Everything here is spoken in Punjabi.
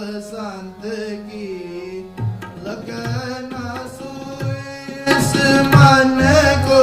ਬਸੰਤ ਕੀ ਲਗਨ ਸੋਏ ਇਸ ਮਨ ਕੋ